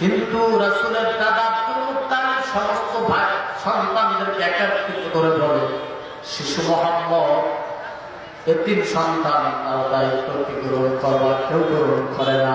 কিন্তু রাসূলের দাদা আব্দুল সমস্ত ভাই সন্তানদেরকে একত্রিত করে ধরে শিশু মোহাম্মদ, এতিম সন্তান তার দায়িত্বটি গ্রহণ করবার কেউ গ্রহণ করে না?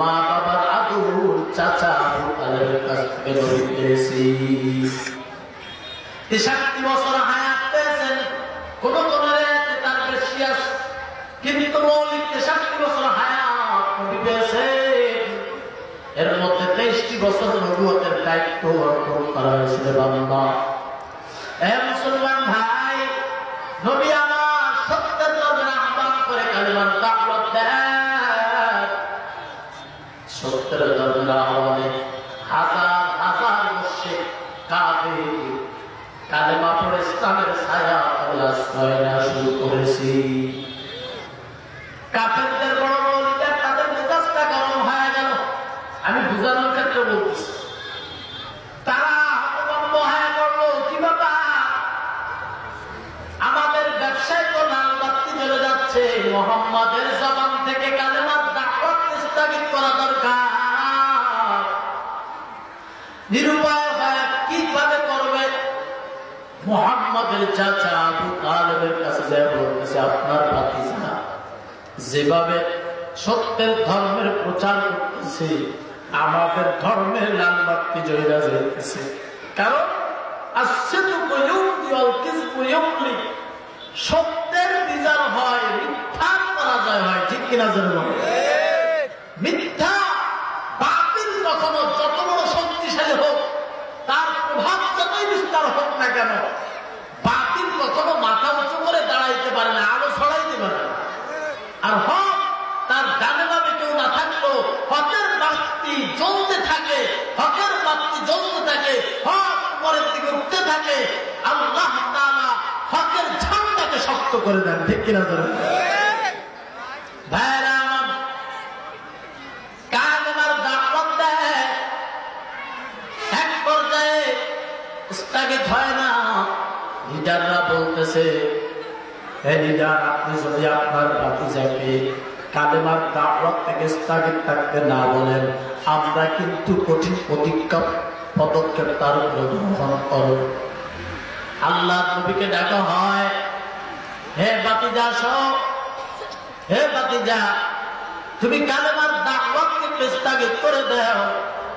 মা বাবার আদর চাচা আবু তালেবের কাছ থেকে পেয়েছি। তেষট্টি বছর হায়াত পেয়েছেন, কোন কোন তার বেশি কিন্তু মৌলিক তেষট্টি বছর হায়াত পেয়েছেন। এর মধ্যে তেইশটি বছর নবুয়তের দায়িত্ব অর্পণ করা হয়েছিল বাবা এ মুসলমান আমি বুঝানোর ক্ষেত্রে বলছি তারা হতভম্ব হয়ে পড়ল কি আমাদের ব্যবসায় তো লাল বাতি জ্বলে যাচ্ছে মোহাম্মদের জবান থেকে কালেমার দাওয়াত স্থগিত করা দরকার নিরুপায় মোহাম্মদের চাচা আবু তালেবের কাছে যায় বলতেছে, আপনার ভাতিজা যেভাবে সত্যের ধর্মের প্রচার করতেছে, আমাদের ধর্মের লাল বাতি জয়রা যাইতেছে। কারণ আসছে তো সত্যের বিচার হয় মিথ্যার পরাজয় হয়, ঠিক কিনা যেন না কেন? বাতিল কখনো মাথা উঁচু করে দাঁড়াইতে পারে না, আলো ছড়াইতে পারে না। আর হক, তার ডানে নামে কেউ না থাকল হকের বাতি জ্বলতে থাকে, হকের বাতি জ্বলতে থাকে, হক পরের দিকে উঠতে থাকে। আল্লাহ হকের ঝান্ডাকে শক্ত করে দেন, ঠিক কিনা ধরে স্থগিত হয় না। লিডাররা বলতেছে, হে লিডার আপনি যদি আপনার ভাতিজাকে কালেমার দাওয়াত থেকে স্থগিত থাকতে না বলেন, আমরা কিন্তু কঠিন প্রতিজ্ঞা পদক্ষেপ তার উপরে গ্রহণ করব। আল্লাহ নবীকে ডাকা হয়, হে বাতিজা সব হে বাতিজা তুমি কালেমার দাওয়াতকে স্থগিত করে দাও।